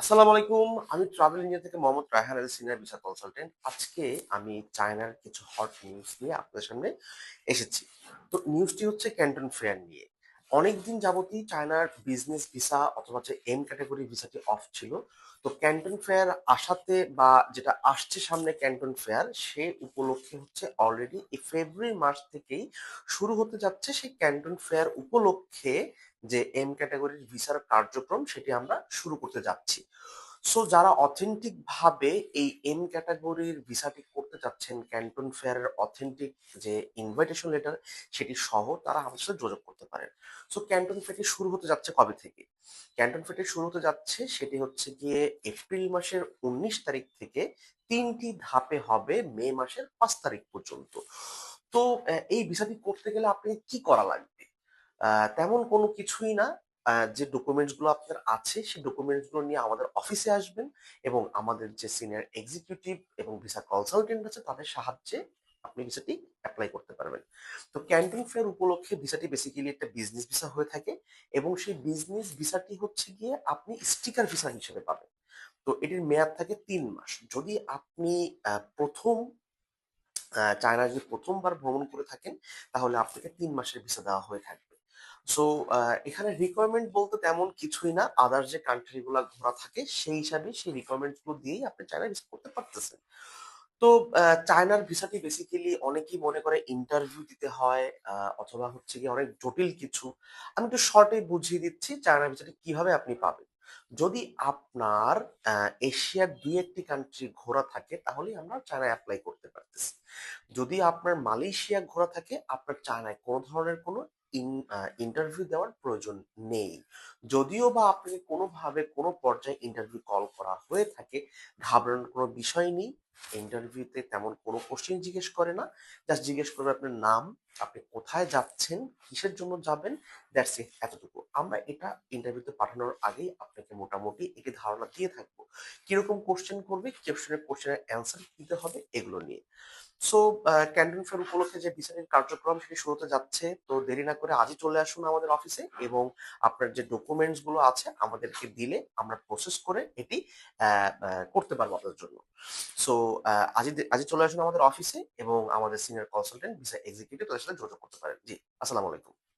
আসসালামু আলাইকুম। আমি ট্রাভেল ইন্ডিয়া থেকে Mohammad Raihan Al senior visa consultant আজকে আমি চায়নার কিছু হট নিউজ নিয়ে আপনাদের সামনে এসেছি। তো নিউজটি হচ্ছে ক্যান্টন ফেয়ার নিয়ে। অনেকদিন যাবতই চায়নার বিজনেস ভিসা অথবা যে এম ক্যাটাগরি ভিসাটি অফ ছিল। তো ক্যান্টন ফেয়ার আসাতে বা যেটা আসছে সামনে ক্যান্টন ফেয়ার সে উপলক্ষে হচ্ছে অলরেডি এই ফেব্রুয়ারি মাস থেকেই শুরু হতে যাচ্ছে সেই ক্যান্টন ফেয়ার উপলক্ষে যে এম ক্যাটাগরির ভিসার কার্যক্রম, সেটি আমরা শুরু করতে যাচ্ছি। সো যারা অথেন্টিক ভাবে এই এম ক্যাটাগরির ভিসাটি করতে চাচ্ছেন ক্যান্টন ফেয়ারের অথেন্টিক যে ইনভাইটেশন লেটার সেটি সহ তারা আমাদের সাথে যোগাযোগ করতে পারেন। সো ক্যান্টন ফেয়ারটি শুরু হতে যাচ্ছে কবে থেকে? ক্যান্টন ফেয়ারটি শুরু হতে যাচ্ছে সেটি হচ্ছে গিয়ে এপ্রিল মাসের উনিশ তারিখ থেকে তিনটি ধাপে হবে মে মাসের পাঁচ তারিখ পর্যন্ত। তো এই ভিসাটি করতে গেলে আপনি কি করা লাগবে? তেমন কোনো কিছুই না। যে ডকুমেন্টসগুলো আপনার আছে, সেই ডকুমেন্টসগুলো নিয়ে আমাদের অফিসে আসবেন এবং আমাদের যে সিনিয়র এক্সিকিউটিভ এবং ভিসা কনসালটেন্ট আছে, তাদের সাহায্যে আপনি ভিসাটি অ্যাপ্লাই করতে পারবেন। তো ক্যান্টিন ফেয়ার উপলক্ষে ভিসাটি বেসিক্যালি একটা বিজনেস ভিসা হয়ে থাকে এবং সেই বিজনেস ভিসাটি হচ্ছে গিয়ে আপনি স্টিকার ভিসা হিসেবে পাবেন। তো এটির মেয়াদ থাকে তিন মাস। যদি আপনি প্রথম চায়না যদি প্রথমবার ভ্রমণ করে থাকেন, তাহলে আপনাকে তিন মাসের ভিসা দেওয়া হয়ে থাকবে। সো এখানে রিকোয়ারমেন্ট বলতে তেমন কিছুই না। আদার যে কান্ট্রি গুলা ঘোরা থাকে, সেই হিসাবে সেই রিকোয়ারমেন্টগুলো দিয়েই আপনি চায়না ভিসা করতে পারতেছেন। তো চায়নার ভিসাটি বেসিক্যালি অনেকেই মনে করে ইন্টারভিউ দিতে হয় অথবা হচ্ছে কি অনেক জটিল কিছু। আমি একটু শর্টে বুঝিয়ে দিচ্ছি চায়না ভিসাটি কীভাবে আপনি পাবেন। যদি আপনার এশিয়ার দুই একটি কান্ট্রি ঘোরা থাকে, তাহলেই আমরা চায়নায় অ্যাপ্লাই করতে পারতেছি। যদি আপনার মালয়েশিয়া ঘোরা থাকে, আপনার চায়নায় কোনো ধরনের কোনো ইন্টারভিউ দেওয়ার প্রয়োজন নেই। যদিও বা আপনাকে কোনোভাবে কোনো পর্যায়ে ইন্টারভিউ কল করা হয়ে থাকে, ঘাবড়ানোর কোনো বিষয় নেই। ইন্টারভিউতে তেমন কোনো কোশ্চেন জিজ্ঞেস করে না। জাস্ট জিজ্ঞেস করবে আপনার নাম, আপনি কোথায় যাচ্ছেন, কিসের জন্য যাবেন দ্যাটস ইট এতটুকু। আমরা এটা ইন্টারভিউতে পাঠানোর আগেই আপনাকে মোটামুটি একটি ধারণা দিয়ে থাকব। কীরকম কোশ্চেন করবে কোশ্চেনের কোশ্চেনের অ্যান্সার দিতে হবে, এগুলো নিয়ে। সো ক্যান্টন ফেয়ার উপলক্ষে যে বিচারের কার্যক্রম সেটি শুরু হতে যাচ্ছে, তো দেরি না করে আজই চলে আসুন আমাদের অফিসে এবং আপনার যে ডকুমেন্টসগুলো আছে আমাদেরকে দিলে আমরা প্রসেস করে এটি করতে পারব আপনাদের জন্য। সো আজই আজই চলে আসুন আমাদের অফিসে এবং আমাদের সিনিয়র কনসালটেন্ট ভিসা এক্সিকিউটিভ তাদের সাথে যোগাযোগ করতে পারেন। জি, আসসালামু আলাইকুম।